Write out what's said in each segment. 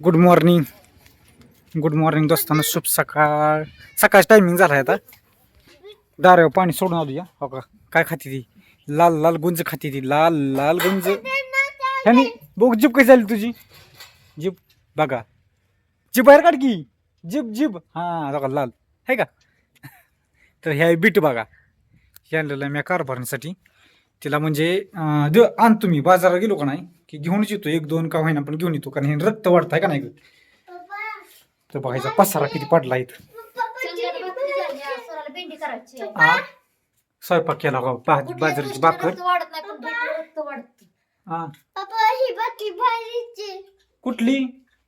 Good morning good morning दोस्तांना. शुभ सकाळ. सकाळचा टायमिंग झाला आहे आता. दारावर पाणी सोडून आलो या. हो का? काय खाती ती? लाल लाल गुंज खाती ती. लाल लाल गुंज. ह्यानी बघ जीप कशी झाली तुझी? जीप बघा. जीप बाहेर काढ की. जीप जीप हां बघा लाल. आहे का? तर ह्या बीट बघा. हे आहे मी कारभारण्यासाठी तिला म्हणजे अं, आणतो मी बाजारात गेलो का नाही? की घेऊनच येतो. एक दोन का होईना पण घेऊन येतो. कारण हे रक्त वाढत आहे का नाही? तर बघायचा पसारा किती पडला इथं. भेंडी करायची आहे. स्वयंपाक केला बाजरीची भाकर? वाढत नाही पण रक्त वाढतं. हा पप्पा ही बाकी भारीची कुठली?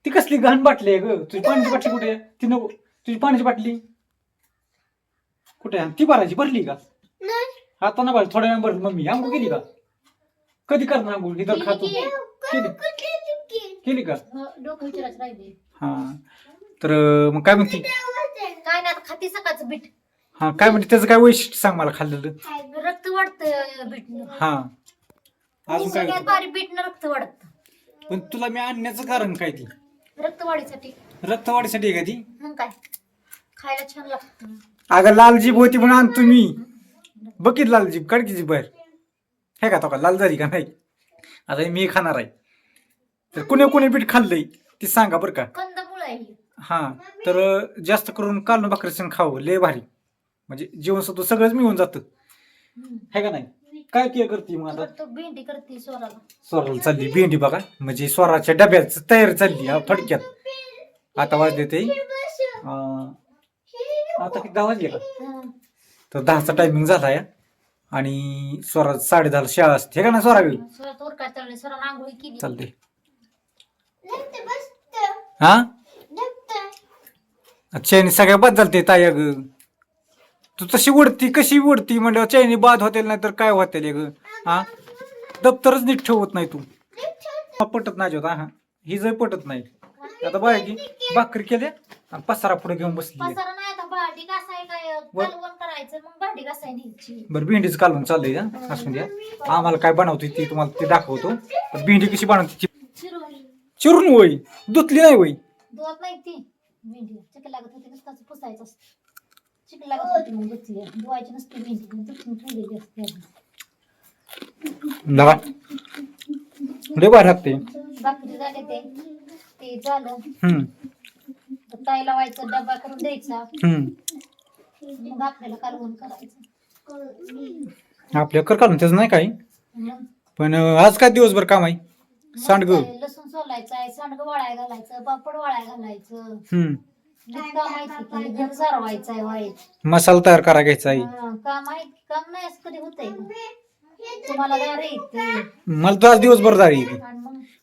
ती कसली घाण बाटली आहे ग? तुझी पाण्याची बाटली कुठे आहे? ती नको. तुझी पाण्याची बाटली. कुठे आहे? ती भरायची भरली का? नाही. आता ना भर थोड्या वेळ भरली. मम्मी आंघोळ केली का? कधी करणार आंघोळ? इथं खातो. केली केली. का. हो, डोकं विचारायचं राहिले. हा. तर मग काय म्हणते? काय नाही आता खाती सकाळचं बीट. हा काय म्हणते? त्याचं काय वैशिष्ट्य सांग मला खाल्लेलं. रक्त वाढतं बीटनं. हा. अजून काय सगळ्यात भारी बीटनं रक्त वाढतं. पण तुला मी आणण्याचं कारण काय ती? रक्त वाढीसाठी रक्तवाढीसाठी आहे का ती? मग काय? खायला छान लागतं. अगं लाल जीभ होती म्हणून आणतो मी. बघित लाल जीभ काढ की जीभ बाहेर. हे का तो का लाल झाली का नाही? आता हे मी खाणार आहे. तर कुणी कुणी पीठ खाल्लंय ते सांगा बरं का. कंदमुळ आहे ही. हा तर जास्त करून कालनं भाकरीचं खावं लय भारी. म्हणजे जीवनसत्व सगळंच मिळून जातं. हम्म. हे का नाही? काय केलं करते मग आता? तर तो भेंडी करते स्वराला. स्वराला चालली भेंडी बघा. म्हणजे स्वराच्या डब्याच तयारी चालली हा, थोडक्यात आता वाजले ते अं, आता किती दहा वाजले का? हं. तर दहाचा टायमिंग झाला या. आणि स्वरा साडे दहाला शाळा असते. हे का ना स्वरा वेळी स्वरा आंघोळी केली. चालते हा? चैनी सगळ्या बाद झालते ताया ग तू तशी उडती कशी उडती म्हणल्यावर चैनी बाद होतील नाही तर काय होतील ग हा? दप्तरच नीट ठेवत नाही तू. हा, पटत नाही होता हा ही. जर पटत नाही. आता बाय की भाकरी केल्या आणि पसारा पुढे घेऊन बसली. पसारा नाही आता भांडी घासाय काय? वर- कालवण करायचं मग भांडी घासाय न्यायची. बरं भेंडीच कालवून चाललंय हा? असू द्या आम्हाला काय बनवते ती तुम्हाला ते दाखवतो. पण भेंडी कशी बनवते चिरवली चिरून. वय धुतली नाही वय धुवत नाही ती. भेंडी चिकन लागत होती नुसताच पुसायचं असतं. लागत होती मग धुतली. धुवायची नसते भेंडी मग धुतून ठेवलेली असते आधी. लगा. लय भारी लागते. भाकरी झाले ते. ते झालं. हम्म. तर ताई लावायचं डबा करून द्यायचा. हम्म. मग आपल्याला कालवण करायचं. आपल्या कर काढून त्याचं नाही काही. पण आज काय दिवसभर काम आहे? सांडग लसूण सोलायचं आहे सांडगं वाळाय घालायचं पापड वाळाय घालायचं. काम सारवायचं आहे मसाला तयार करा घ्यायचा आहे. काम आहे की काम नाही असं कधी होतंय का? तुम्हाला दार येते मला तर आज दिवसभर जारी येते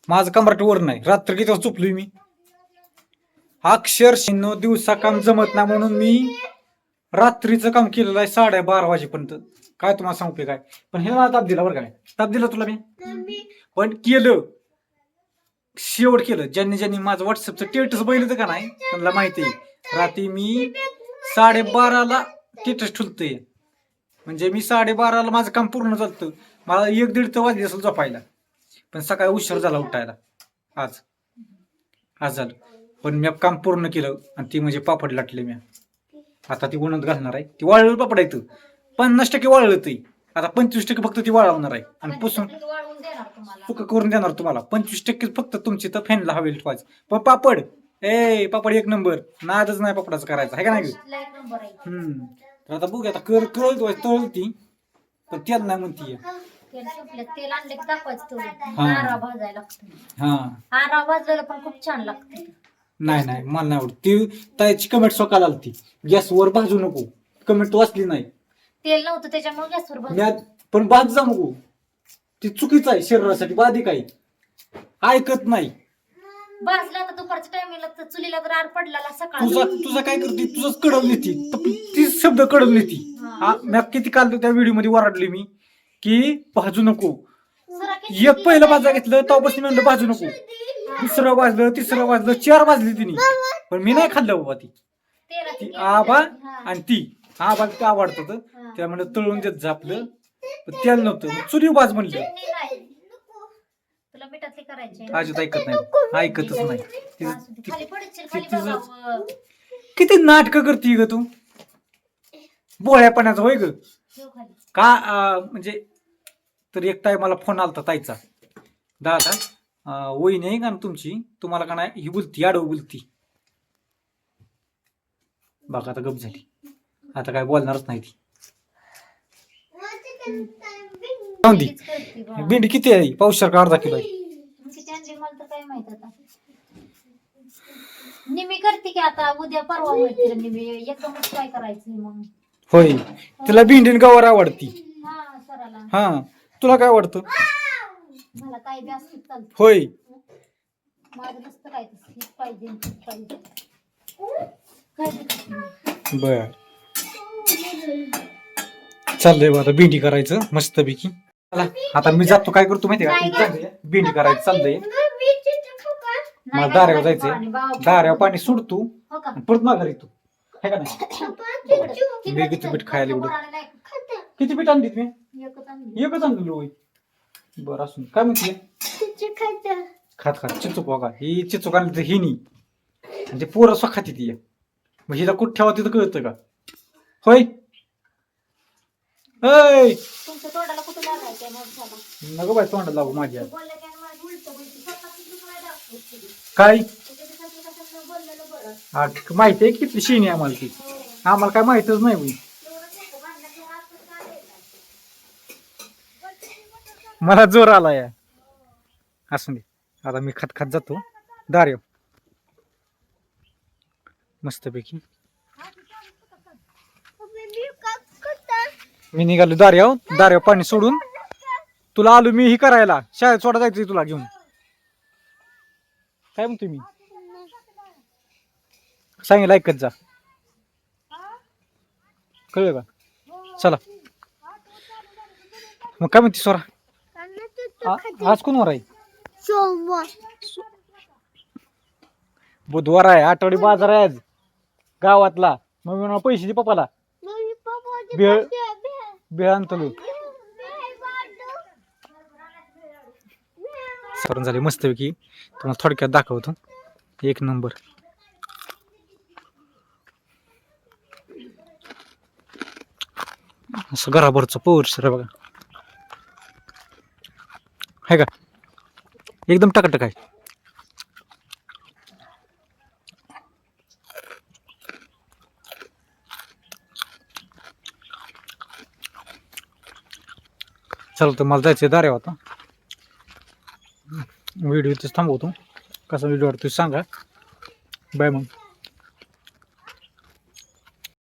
माझं कमराट वर नाही. रात्र किती वाजता चुकलोय मी? अक्षरशः नऊ दिवसा काम जमत नाही म्हणून मी रात्रीचं काम केलेलं आहे साडे बारा वाजेपर्यंत. काय तुम्हाला सांगते काय? पण हे मला ताप दिला बरं काय ताप दिला तुला मी? पण केलं. शेवट केलं. ज्यांनी ज्यांनी माझं व्हॉट्सअपचं स्टेटस बघितलं का नाही त्यांना माहिती आहे. रात्री मी साडेबाराला स्टेटस ठुलतोय. म्हणजे मी साडेबाराला माझं काम पूर्ण चालतं मला एक दीड तर वाजली असेल झोपायला. पण सकाळी उशीर झाला उठायला. आज. आज झालं. पण मी काम पूर्ण केलं आणि ती म्हणजे पापड लाटले मी आता ती उन्हात घालणार आहे. ती वाळलेलं पापड आहे इथं. पन्नास टक्के वाळलं ते. आता पंचवीस टक्के फक्त ती वाळवणार आहे. आणि पुसून पंचवीस टक्के वाळवून देणार तुम्हाला. सुक करून देणार तुम्हाला. पंचवीस टक्के फक्त तुमची तर फॅनला हवे ठेवायचं. पण पापड ए पापड एक नंबर. नादच नाही पापडाचं करायचं. आहे का नाही ग? ला एक नंबर आहे. हम्म. तर आता बघूया आता कर कळत तळल ती पण तेल नाही म्हणतीये तेल सुटलं तेल आणलं की दाखवायचं तेवढं हा. आरा भाजायला लागतं. हा. आरा भाजलेलं पण खूप छान लागतं. नाही नाही मला नाही आवडत. ती त्याची कमेंट स्वतःला आलती. गॅसवर भाजू नको. कमेंट वाचली नाही. तेल नव्हतं त्याच्यामुळे गॅसवर मी भाज पण बाद जा नको ती चुकीचं आहे शरीरासाठी बाधिक आहे ऐकत नाही. भाजला आता दुपारच्या टायमिंगला तर चुलीला तर आर पडला सकाळ. तुझा तुझा काय करते? तुझंच कडवली ती तर तीच शब्द कडवली ती हा, मी किती काल त्या व्हिडिओमध्ये वराडली मी की भाजू नको. एक पहिलं भाजा घेतलं तेव्हापासून म्हणलं भाजू नको. दुसरं वाजलं तिसरं वाजलं चार वाजली तिने. पण मी नाही खाल्लं बाबा ती. ती आबा आणि ती. आबा ते आवडतं तर. त्यामुळे तळून देत झापलं. पण तेल नव्हतं. चुरी बाज म्हणलं. अजित ऐकत नाही. ऐकतच नाही. किती नाटक करते ग तू. बोळ्यापणाचं होय ग. खाली. का म्हणजे तर एक ताई मला फोन आलता ताईचा. दादा अं, वहिनी आहे का ना तुमची? तुम्हाला का नाही? ही बोलती आडव बोलती. बघा आता गप झाली. आता काय बोलणारच नाही ती. भेंडी किती आहे? पावसार का अर्धा किलो आहे. मग किती आणली मला तर काय माहीत आता. निमी करते की आता उद्या परवा होईल निमी एकदमच काय करायचं मग. होय. तिला भेंडीन गवार आवडती. हा सराला. हा. तुला काय आवडतं? मला काय बी असतं चालतं होय. माझं नसतं काय तसं हेच पाहिजे आणि तेच पाहिजे. काय बी खात नाही. बर. चाललंय आता भेंडी करायचं मस्तपैकी. चला आता मी जातो काय करतो माहिती का? चाललंय, भेंडी करायचं चाललंय. नाही मला काय दाऱ्यावर करायचं जायचंय. बाबा. दाऱ्यावर पाणी सोडतो हो का? आणि परत माघार येतो. हे का नाही? तिकडं- तिकडं- बेगीचं पीठ खायला एवढं. किती पीठ आणली तुम्ही एकच आणली. एकच आणलेलं होय. बरं असून काय म्हणते खात खात. चिचूक बघा ही चिचूक आणली तर ही नी आणि ते पोरं स्व खाती ती. मग हिला कुठं ठेवा तिथं कळतं का? होय? ऐ! तुमच्या तोंडाला कुठं लागायचंय मग झालं. नको बाय तोंड लावू माझ्या. बोललं की आणि मला उलटं बोलते. स्वतःच दुसरं दाखवत तुम्ही. काय? त्याच्यासाठी कशाला बोललेलं बरं. आ, माहिती आहे किती शिणी आम्हाला ती. आम्हाला काय माहितच नाही बाई. एवढंच नको, भांडणाचे हात पण काढायचे. मला जोर आला या असून दे. आता मी खात खात जातो येऊ. मस्तपैकी. मी निघालो. दार्याव दार्याव पाणी सोडून. तुला आलो मी ही करायला. शाळेत सोडा जायचं तुला घेऊन. काय म्हणतो मी? सांगेल ऐकत जा. कळलं का? चला. मग काय म्हणते सोरा आ- आज कोण वर आहे सोमवार बुधवार आहे आठवडी बाजार आहे आज. गावातला. मग मी पैसे दे पप्पाला. पप्पा भेळ भेळ आणतो सरून झाले मस्तपैकी. तुम्हाला थोडक्यात दाखवतो. एक नंबर. असं घराभरचं पौर सर बघा. आहे का? एकदम टकाटक आहे. चला तर मला जायचं दारे आता. व्हिडिओ इथेच थांबवतो. कसा व्हिडिओ वाटतो सांगा. बाय मग.